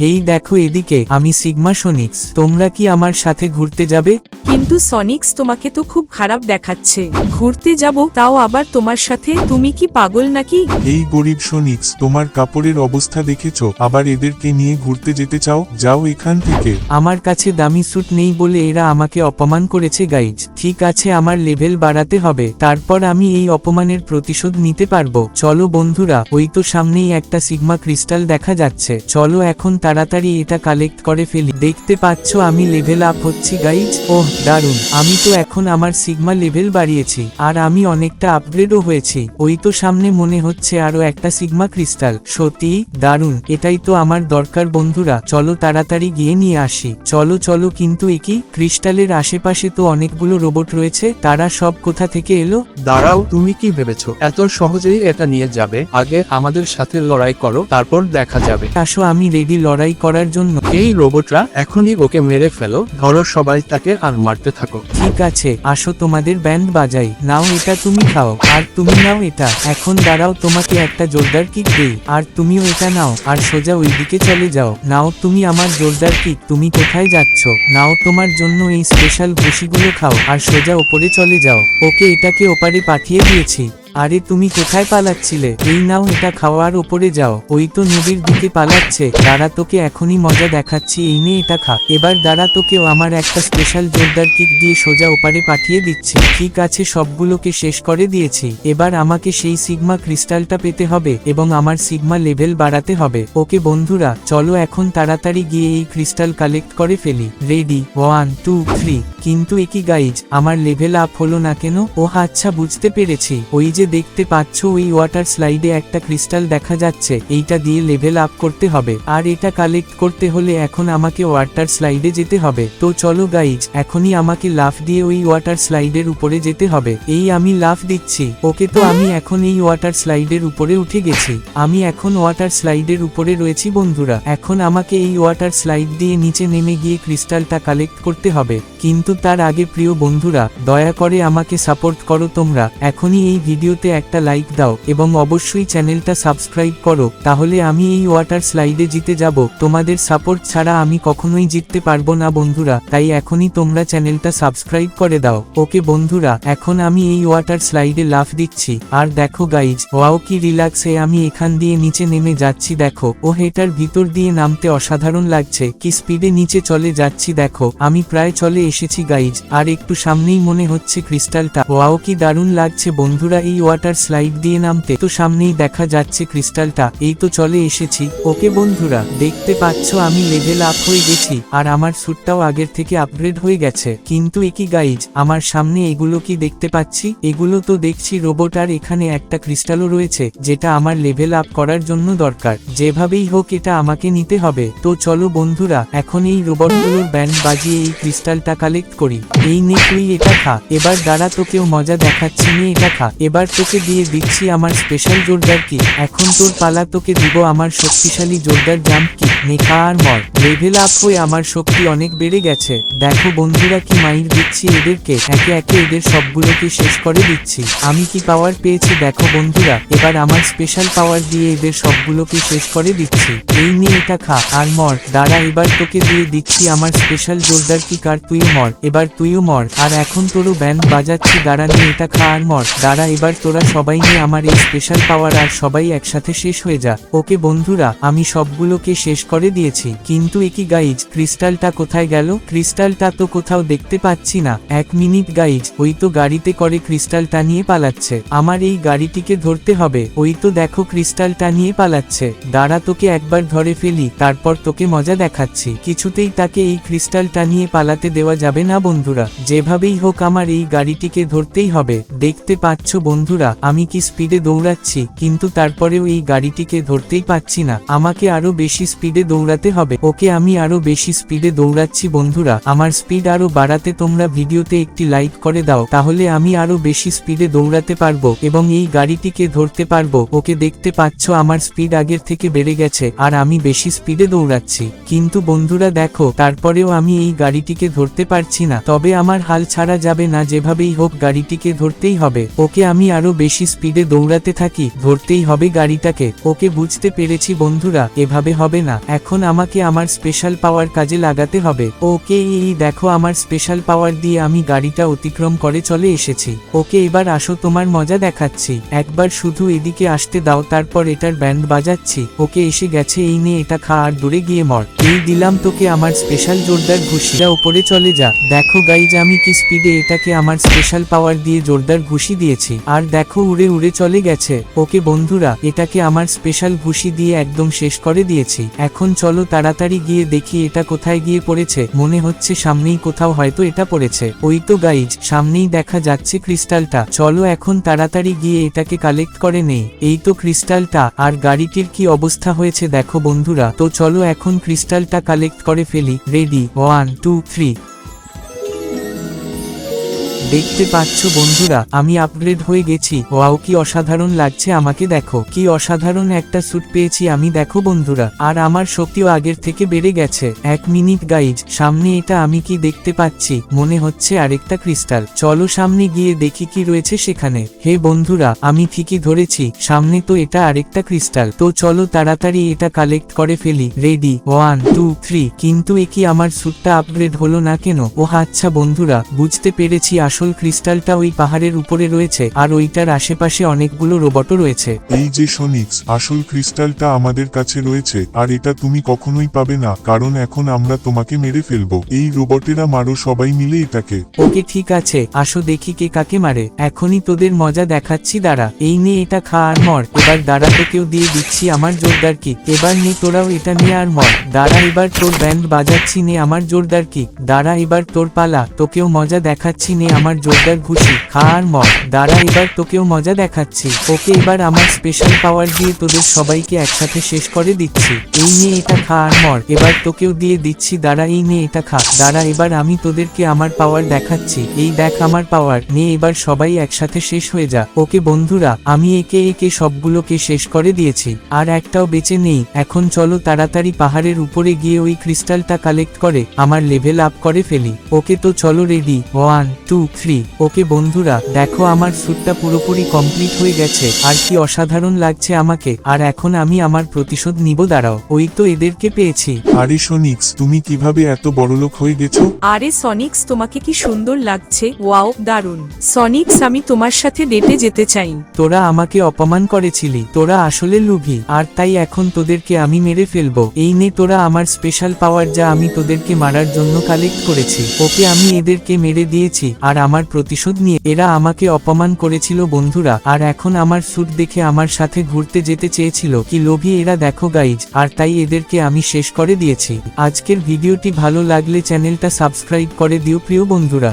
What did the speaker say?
হেই দেখো এদিকে আমি সিগমা সোনিক্স। তোমরা কি আমার সাথে ঘুরতে যাবে? কিন্তু সনিক্স তোমাকে তো খুব খারাপ দেখাচ্ছে। ঘুরতে যাব তাও আবার তোমার সাথে? তুমি কি পাগল নাকি? এই গরিব সোনিক্স তোমার কাপড়ের অবস্থা দেখেছ আবার এদেরকে নিয়ে ঘুরতে যেতে চাও? যাও এখান থেকে। আমার কাছে দামি স্যুট নেই বলে এরা আমাকে অপমান করেছে গাইজ ঠিক আছে আমার লেভেল বাড়াতে হবে। তারপর আমি এই অপমানের প্রতিশোধ নিতে পারব। চলো বন্ধুরা ওই তো সামনেই একটা সিগমা ক্রিস্টাল দেখা যাচ্ছে। চলো এখন তাড়াতাড়ি এটা কালেক্ট করে ফেলি। দেখতে পাচ্ছ আমি লেভেল আপ হচ্ছি গাইজ ওহ দারুণ আমি তো এখন আমার সিগমা লেভেল বাড়িয়েছি আর আমি অনেকটা আপগ্রেডও হয়েছি। ওই তো সামনে মনে হচ্ছে আরও একটা সিগমা ক্রিস্টাল সত্যি? দারুণ এটাই তো আমার দরকার বন্ধুরা। চলো তাড়াতাড়ি গিয়ে নিয়ে আসি। চলো চলো কিন্তু একই ক্রিস্টালের আশেপাশে তো অনেকগুলো রোবট রয়েছে তারা সব কোথা থেকে এলো? দাঁড়াও তুমি কি ভেবেছো? এত সহজেই এটা নিয়ে যাবে? আগে আমাদের সাথে লড়াই করো তারপর দেখা যাবে। আসো আমি রেডি লড়াই করার জন্য। এই রোবটরা এখনই ওকে মেরে ফেলো। ধরো সবাই তাকে আর মারতে থাকো। ঠিক আছে, আসো তোমাদের ব্যান্ড বাজাই। নাও এটা তুমি খাও, আর তুমি নাও এটা। এখন দাঁড়াও, তোমাকে একটা জোরদার কিক দেই। আর তুমিও এটা নাও, আর সোজা ওইদিকে চলে যাও। নাও, তুমি আমার জোরদার কিক তুমি কোথায় যাচ্ছ? নাও, তোমার জন্য এই স্পেশাল ঘুষিগুলো খাও, আর সোজা ওপরে চলে যাও। ওকে এটাকে ওপারে পাঠিয়ে দিয়েছি। আরে তুমি কোথায় পালাচ্ছিলে? এই নাও এটা খাওয়ার ওপরে যাও। ওই তো নদীর দিকে পালাচ্ছে। দাঁড়া তোকে এখনই মজা দেখাচ্ছি। এই নিয়ে এটা খা। এবার দাঁড়া তোকেও আমার একটা স্পেশাল জোরদার কিক দিয়ে সোজা ওপারে পাঠিয়ে দিচ্ছি। ঠিক আছে, সবগুলোকে শেষ করে দিয়েছি। এবার আমাকে সেই সিগমা ক্রিস্টালটা পেতে হবে এবং আমার সিগমা লেভেল বাড়াতে হবে। ওকে বন্ধুরা, চলো এখন তাড়াতাড়ি গিয়ে এই ক্রিস্টাল কালেক্ট করে ফেলি। রেডি ওয়ান টু থ্রি কিন্তু একই গাইজ আমার লেভেল আপ হলো না কেন? ও আচ্ছা বুঝতে পেরেছি। ওই যে দেখতে পাচ্ছ ওই ওয়াটার স্লাইডে একটা ক্রিস্টাল দেখা যাচ্ছে, এইটা দিয়ে লেভেল আপ করতে হবে। আর এটা কালেক্ট করতে হলে এখন আমাকে ওয়াটার স্লাইডে যেতে হবে। তো চলো গাইজ এখনই আমাকে লাফ দিয়ে ওই ওয়াটার স্লাইডের উপরে যেতে হবে। এই আমি লাফ দিচ্ছি। ওকে তো আমি এখন এই ওয়াটার স্লাইডের উপরে উঠে গেছি। আমি এখন ওয়াটার স্লাইডের উপরে রয়েছি বন্ধুরা। এখন আমাকে এই ওয়াটার স্লাইড দিয়ে নিচে নেমে গিয়ে ক্রিস্টালটা কালেক্ট করতে হবে। কিন্তু তার আগে প্রিয় বন্ধুরা, দয়া করে আমাকে সাপোর্ট করো তোমরা। এখনই এই ভিডিওতে একটা লাইক দাও এবং অবশ্যই চ্যানেলটা সাবস্ক্রাইব করো, তাহলে আমি এই ওয়াটার স্লাইডে জিতে যাব। তোমাদের সাপোর্ট ছাড়া আমি কখনোই জিততে পারব না বন্ধুরা, তাই এখনই তোমরা চ্যানেলটা সাবস্ক্রাইব করে দাও। ওকে বন্ধুরা, এখন আমি এই ওয়াটার স্লাইডে লাফ দিচ্ছি। আর দেখো গাইজ ওয়াও কি রিল্যাক্সে আমি এখান দিয়ে নিচে নেমে যাচ্ছি, দেখো। ও হেটার ভিতর দিয়ে নামতে অসাধারণ লাগছে, কি স্পিডে নিচে চলে যাচ্ছি, দেখো। আমি প্রায় চলে এসেছি গাইজ আর একটু সামনেই মনে হচ্ছে ক্রিস্টালটা ওয়াও কি দারুণ লাগছে বন্ধুরা, এই ওয়াটার স্লাইড দিয়ে নামতে তো সামনেই দেখা যাচ্ছে ক্রিস্টালটা। এই তো চলে এসেছি। ওকে বন্ধুরা, দেখতে পাচ্ছ আমি লেভেল আপ হয়ে গেছি, আর আমার স্যুটটাও আগের থেকে আপগ্রেড হয়ে গেছে। কিন্তু একই গাইজ আমার সামনে এগুলো কি দেখতে পাচ্ছি? এগুলো তো দেখছি রোবট আর এখানে একটা ক্রিস্টালও রয়েছে, যেটা আমার লেভেল আপ করার জন্য দরকার। যেভাবেই হোক এটা আমাকে নিতে হবে। তো চলো বন্ধুরা, এখন এই রোবটগুলোর ব্যান্ড বাজিয়ে এই ক্রিস্টালটা কালেক্ট করি। এই নে তুই এটা খা। এবার দাঁড়া তোকেও মজা দেখাচ্ছি, নিয়ে এটা খা। এবার তোকে দিয়ে দিচ্ছি আমার স্পেশাল জোরদার কি? এখন তোর পালা তোকে দিব আমার শক্তিশালী জোরদার জাম্প কি? নে খা আর মর। লেভেল আপ হয়ে আমার শক্তি অনেক বেড়ে গেছে। দেখো বন্ধুরা কি মাইর দিচ্ছি এদেরকে? একে একে এদের সবগুলোকে শেষ করে দিচ্ছি। আমি কি পাওয়ার পেয়েছি? দেখো বন্ধুরা, এবার আমার স্পেশাল পাওয়ার দিয়ে এদের সবগুলোকে শেষ করে দিচ্ছি। এই নিয়ে এটা খা। আর মর। দাঁড়া, এবার তোকে দিয়ে দিচ্ছি আমার স্পেশাল জোরদার কি? কার? তুইও মর। এবার তুইও মর। আর এখন তোরও ব্যান্ড বাজাচ্ছি। দাঁড়া, নিয়ে এটা খা আর মর। দাঁড়া, এবার তোরা সবাই নিয়ে আমার এই স্পেশাল পাওয়ার আর সবাই একসাথে শেষ হয়ে যা। ওকে বন্ধুরা, আমি সবগুলোকে শেষ করে দিয়েছি। কিন্তু একই গাইজ ক্রিস্টালটা কোথায় গেল? ক্রিস্টালটা তো কোথাও দেখতে পাচ্ছি না। এক মিনিট গাইজ ওই তো গাড়িতে করে ক্রিস্টালটা নিয়ে পালাচ্ছে। আমার এই গাড়িটিকে ধরতে হবে। ওই তো দেখো ক্রিস্টালটা নিয়ে পালাচ্ছে। দাঁড়া তোকে একবার ধরে ফেলি, তারপর তোকে মজা দেখাচ্ছি। কিছুতেই তাকে এই ক্রিস্টালটা নিয়ে পালাতে দেওয়া যাবে না বন্ধুরা। যেভাবেই হোক আমার এই গাড়িটিকে ধরতেই হবে। দেখতে পাচ্ছ বন্ধুরা, আমি কি স্পিডে দৌড়াচ্ছি? কিন্তু তারপরেও এই গাড়িটিকে ধরতেই পাচ্ছি না। আমাকে আরও বেশি স্পিডে দৌড়াতে হবে। ওকে আমি আরও বেশি স্পিডে দৌড়াচ্ছি বন্ধুরা। আমার স্পিড আরও বাড়াতে তোমরা ভিডিওতে একটি লাইক করে দাও। তাহলে আমি আরও বেশি স্পিডে দৌড়াতে পারব এবং এই গাড়িটিকে ধরতে পারব। ওকে দেখতে পাচ্ছ, আমার স্পিড আগের থেকে বেড়ে গেছে আর আমি বেশি স্পিডে দৌড়াচ্ছি। কিন্তু বন্ধুরা, দেখো, তারপরেও আমি এই গাড়িটিকে ধরতে পারছি না। তবে আমার হাল ছাড়া যাবে না। যেভাবেই হোক, গাড়িটিকে ধরতেই হবে। ওকে আমি আরও বেশি স্পিডে দৌড়াতে থাকি, ধরতেই হবে গাড়িটাকে। ওকে বুঝতে পেরেছি বন্ধুরা, এভাবে হবে না। এখন আমাকে আমার স্পেশাল পাওয়ার কাজে লাগাতে হবে। ওকে, এই দেখো আমার স্পেশাল পাওয়ার দিয়ে আমি গাড়িটা অতিক্রম করে চলে এসেছি। ওকে এবার আসো, তোমার মজা দেখাচ্ছি। একবার শুধু এদিকে আসতে দাও, তারপর এটার ব্যান্ড বাজাচ্ছি। ওকে এসে গেছে, এই নিয়ে এটা খা, আর দূরে গিয়ে মর। এই দিলাম তোকে আমার স্পেশাল জোরদার ঘুষিটা উপরে চলে যা। দেখো গাইজ আমি কি স্পিডে এটাকে আমার স্পেশাল পাওয়ার দিয়ে জোরদার ঘুষি দিয়েছি। আর দেখো উড়ে উড়ে চলে গেছে। ওকে বন্ধুরা, এটাকে আমার স্পেশাল ঘুষি দিয়ে একদম শেষ করে দিয়েছি। এখন চলো তাড়াতাড়ি গিয়ে দেখি এটা কোথায় গিয়ে পড়েছে। মনে হচ্ছে সামনেই কোথাও হয়তো এটা পড়েছে। ওই তো গাইজ সামনেই দেখা যাচ্ছে ক্রিস্টালটা চলো এখন তাড়াতাড়ি গিয়ে এটাকে কালেক্ট করে নেই। এই তো ক্রিস্টালটা আর গাড়িটির কি অবস্থা হয়েছে দেখো বন্ধুরা। তো চলো এখন ক্রিস্টালটা কালেক্ট করে ফেলি। রেডি ওয়ান টু থ্রি দেখতে পাচ্ছ বন্ধুরা, আমি আপগ্রেড হয়ে গেছি। ওয়াও, কি অসাধারণ লাগছে আমাকে দেখো। কি অসাধারণ একটা স্যুট পেয়েছি আমি, দেখো বন্ধুরা। আর আমার শক্তিও আগের থেকে বেড়ে গেছে। এক মিনিট গাইজ সামনে এটা আমি কি দেখতে পাচ্ছি? মনে হচ্ছে আরেকটা ক্রিস্টাল চলো সামনে গিয়ে দেখি কি রয়েছে সেখানে। হে বন্ধুরা, আমি ঠিকই ধরেছি। সামনে তো এটা আরেকটা ক্রিস্টাল তো চলো তাড়াতাড়ি এটা কালেক্ট করে ফেলি। রেডি ওয়ান টু থ্রি কিন্তু এ কি আমার স্যুটটা আপগ্রেড হলো না কেন? ও আচ্ছা বন্ধুরা, বুঝতে পেরেছি। আসল ক্রিস্টালটা ওই পাহাড়ের উপরে রয়েছে আর ওইটার আশেপাশে অনেকগুলো রোবটও রয়েছে। এই যে সনিক্স আসল ক্রিস্টালটা আমাদের কাছে রয়েছে আর এটা তুমি কখনোই পাবে না কারণ এখন আমরা তোমাকে মেরে ফেলব। এই রোবটেরা মারো সবাই মিলে এটাকে। ওকে ঠিক আছে আসো দেখি কে কাকে মারে। এখনই তোদের মজা দেখাচ্ছি দাঁড়া। এই নিয়ে এটা খা আর মর। এবার দাঁড়া তোকেও দিয়ে দিচ্ছি আমার জোরদার কিক। এবার নে তোরাও এটা নিয়ে আর মর। দাঁড়া এবার তোর ব্যান্ড বাজাচ্ছি নে আমার জোরদার কিক। দাঁড়া এবার তোর পালা। তোকেও মজা দেখাচ্ছি নে আমার জোরদার ঘুষি। খা আর মর দাঁড়া এবার তোকেও মজা দেখাচ্ছি। ওকে এবার আমার স্পেশাল পাওয়ার দিয়ে তোদের সবাইকে একসাথে শেষ করে দিচ্ছি। এই নিয়ে এটা খা আর মর, এবার তোকেও দিয়ে দিচ্ছি, দাঁড়া এই নিয়ে এটা খা। দাঁড়া এবার আমি তোদেরকে আমার পাওয়ার দেখাচ্ছি। এই দেখ আমার পাওয়ার নিয়ে এবার সবাই একসাথে শেষ হয়ে যা। ওকে বন্ধুরা, আমি একে একে সবগুলোকে শেষ করে দিয়েছি। আর একটাও বেঁচে নেই। এখন চলো তাড়াতাড়ি পাহাড়ের উপরে গিয়ে ওই ক্রিস্টালটা কালেক্ট করে, আমার লেভেল আপ করে ফেলি। ওকে তো চলো ready one two three okay বন্ধুরা দেখো আমার স্যুটটা পুরোপুরি কমপ্লিট হয়ে গেছে। আর কি অসাধারণ লাগছে আমাকে। আর এখন আমি আমার প্রতিশোধ নিব দাঁড়াও। ওই তো এদেরকে পেয়েছি। আরে সনিক্স তুমি কীভাবে এত বড়লোক হয়ে গেছো? আরে সনিক্স তোমাকে কি সুন্দর লাগছে? ওয়াও দারুণ। সনিক্স আমি তোমার সাথে ডেটে যেতে চাই। তোরা আমাকে অপমান করেছিলি। তোরা আসলে লুভি। আর তাই এখন তোদেরকে আমি মেরে ফেলব। এই নে তোরা আমার স্পেশাল পাওয়ার যা আমি তোদেরকে মারার জন্য কালেক্ট করেছি। ওকে আমি এদেরকে মেরে দিয়েছি। আর আমার প্রতিশোধ নিয়ে এরা আমাকে অপমান করেছিল, বন্ধুরা, আর এখন আমার স্যুট দেখে আমার সাথে ঘুরতে যেতে চেয়েছিল। কি লোভী এরা, দেখো গাইজ আর তাই এদেরকে আমি শেষ করে দিয়েছি। আজকের ভিডিওটি ভালো লাগলে চ্যানেলটা সাবস্ক্রাইব করে দিও প্রিয় বন্ধুরা।